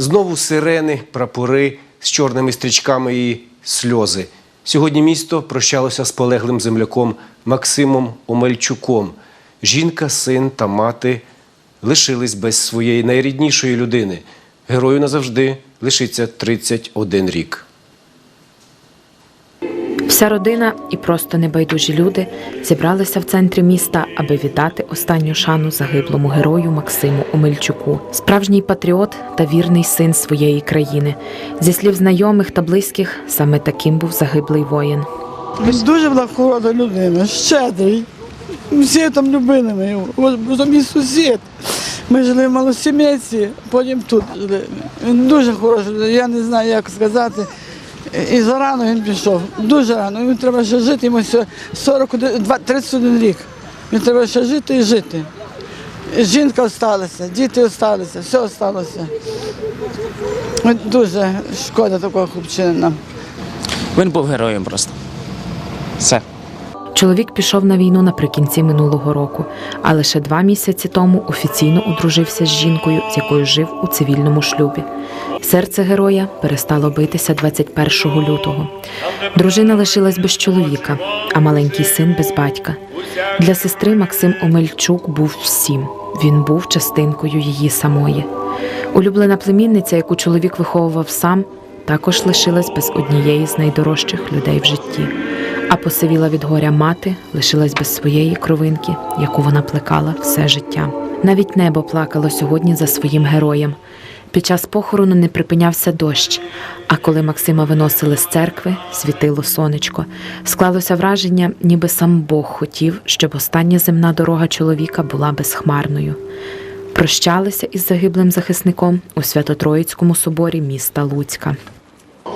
Знову сирени, прапори з чорними стрічками і сльози. Сьогодні місто прощалося з полеглим земляком Максимом Омельчуком. Жінка, син та мати лишились без своєї найріднішої людини. Герою назавжди лишиться 31 рік. Вся родина і просто небайдужі люди зібралися в центрі міста, аби віддати останню шану загиблому герою Максиму Омельчуку. Справжній патріот та вірний син своєї країни. Зі слів знайомих та близьких, саме таким був загиблий воїн. Він дуже була хороша людина, щедрий. Всі там любили ми його. Мій сусід. Ми жили в малосімейці, потім тут жили. Він дуже хороший, я не знаю, як сказати. І зарано він пішов. Дуже рано. Він треба ще жити, йому ще 41, 31 рік. Він треба ще жити і жити. І жінка залишилася, діти залишилися, все залишилося. Дуже шкода такого хлопчини нам. Він був героєм просто. Все. Чоловік пішов на війну наприкінці минулого року, а лише два місяці тому офіційно одружився з жінкою, з якою жив у цивільному шлюбі. Серце героя перестало битися 21 лютого. Дружина лишилась без чоловіка, а маленький син без батька. Для сестри Максим Омельчук був всім. Він був частинкою її самої. Улюблена племінниця, яку чоловік виховував сам, також лишилась без однієї з найдорожчих людей в житті. А посивіла від горя мати лишилась без своєї кровинки, яку вона плекала все життя. Навіть небо плакало сьогодні за своїм героєм. Під час похорону не припинявся дощ, а коли Максима виносили з церкви, світило сонечко. Склалося враження, ніби сам Бог хотів, щоб остання земна дорога чоловіка була безхмарною. Прощалися із загиблим захисником у Свято-Троїцькому соборі міста Луцька.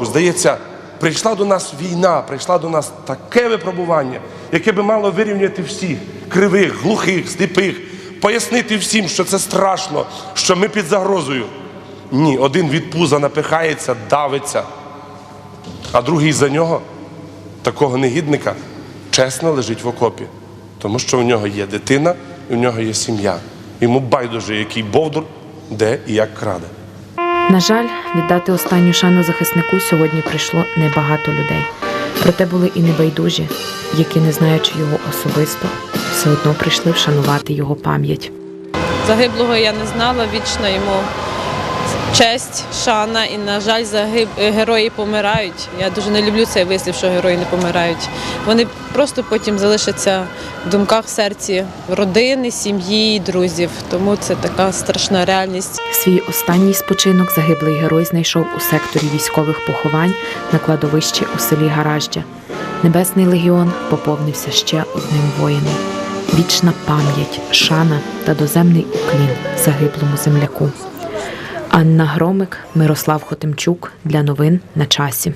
Здається, прийшла до нас війна, прийшла до нас таке випробування, яке би мало вирівняти всіх кривих, глухих, сліпих, пояснити всім, що це страшно, що ми під загрозою. Ні, один від пуза напихається, давиться, а другий за нього, такого негідника, чесно лежить в окопі, тому що у нього є дитина і у нього є сім'я. Йому байдуже, який бовдур, де і як краде. На жаль, віддати останню шану захиснику сьогодні прийшло небагато людей. Проте були і небайдужі, які, не знаючи його особисто, все одно прийшли вшанувати його пам'ять. Загиблого я не знала, вічно йому честь, шана і, на жаль, загиб... герої помирають. Я дуже не люблю цей вислів, що герої не помирають. Вони просто потім залишаться в думках в серці родини, сім'ї, друзів. Тому це така страшна реальність. Свій останній спочинок загиблий герой знайшов у секторі військових поховань на кладовищі у селі Гараждя. Небесний легіон поповнився ще одним воїном. Вічна пам'ять, шана та доземний уклін загиблому земляку. Анна Громик, Мирослав Хотимчук для новин на часі.